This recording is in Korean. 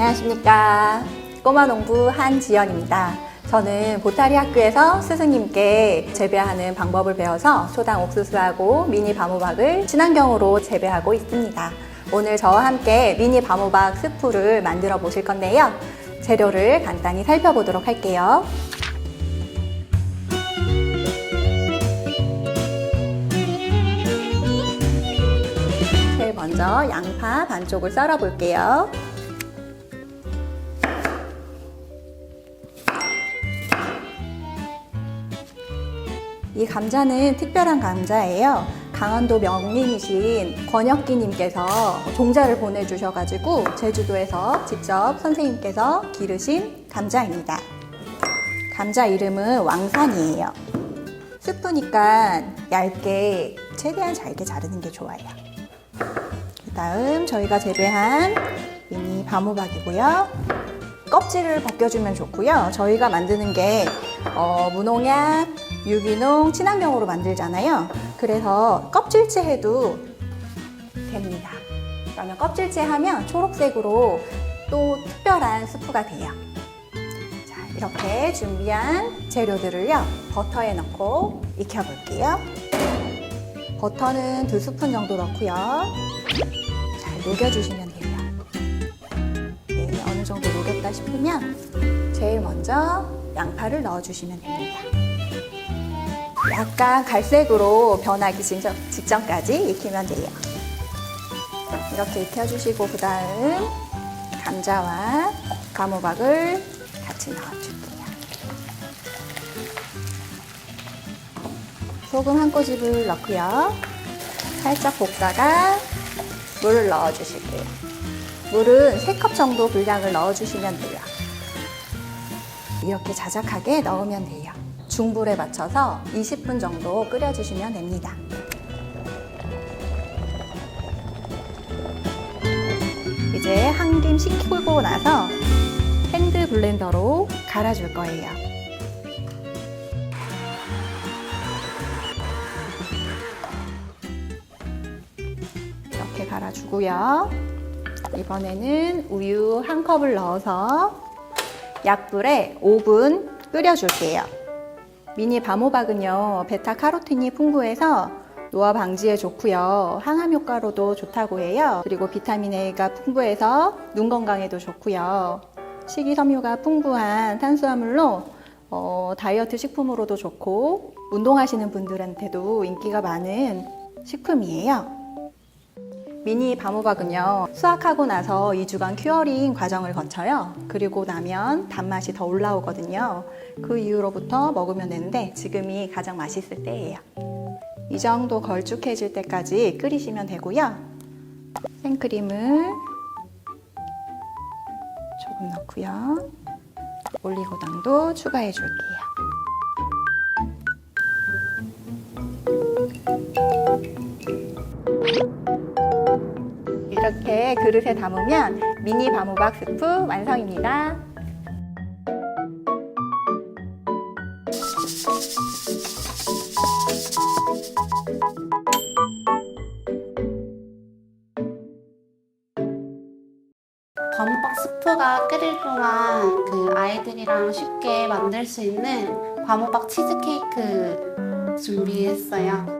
안녕하십니까. 꼬마 농부 한지연입니다. 저는 보타리 학교에서 스승님께 재배하는 방법을 배워서 초당 옥수수하고 미니 바모박을 친환경으로 재배하고 있습니다. 오늘 저와 함께 미니 바모박 스프를 만들어 보실 건데요. 재료를 간단히 살펴보도록 할게요. 제일 먼저 양파 반쪽을 썰어 볼게요. 이 감자는 특별한 감자예요. 강원도 명민이신 권혁기님께서 종자를 보내주셔가지고 제주도에서 직접 선생님께서 기르신 감자입니다. 감자 이름은 왕산이에요. 스프니까 얇게 최대한 잘게 자르는 게 좋아요. 그 다음 저희가 재배한 미니 바모박이고요. 껍질을 벗겨주면 좋고요. 저희가 만드는 게 어, 무농약, 유기농, 친환경으로 만들잖아요. 그래서 껍질째 해도 됩니다. 그러면 껍질째 하면 초록색으로 또 특별한 스프가 돼요. 자, 이렇게 준비한 재료들을요, 버터에 넣고 익혀볼게요. 버터는 두 스푼 정도 넣고요. 잘 녹여주시면 돼요. 네, 어느 정도 녹였다 싶으면 제일 먼저 양파를 넣어주시면 됩니다. 약간 갈색으로 변하기 직전, 직전까지 익히면 돼요. 이렇게 익혀주시고 그 다음 감자와 가무박을 같이 넣어줄게요. 소금 한 꼬집을 넣고요. 살짝 볶다가 물을 넣어주실게요. 물은 3컵 정도 분량을 넣어주시면 돼요. 이렇게 자작하게 넣으면 돼요. 중불에 맞춰서 20분 정도 끓여주시면 됩니다. 이제 한 김 식히고 나서 핸드 블렌더로 갈아줄 거예요. 이렇게 갈아주고요. 이번에는 우유 한 컵을 넣어서 약불에 5분 끓여줄게요. 미니 바모박은요, 베타 카로틴이 풍부해서 노화 방지에 좋고요. 항암 효과로도 좋다고 해요. 그리고 비타민 A가 풍부해서 눈 건강에도 좋고요. 식이섬유가 풍부한 탄수화물로 어, 다이어트 식품으로도 좋고 운동하시는 분들한테도 인기가 많은 식품이에요. 미니 바모박은요, 수확하고 나서 2주간 큐어링 과정을 거쳐요. 그리고 나면 단맛이 더 올라오거든요. 그 이후로부터 먹으면 되는데 지금이 가장 맛있을 때예요. 이 정도 걸쭉해질 때까지 끓이시면 되고요. 생크림을 조금 넣고요. 올리고당도 추가해 줄게요. 이렇게 그릇에 담으면 미니 바모박 스프 완성입니다. 밤박 스프가 끓일 동안 그 아이들이랑 쉽게 만들 수 있는 과모박 치즈케이크 준비했어요.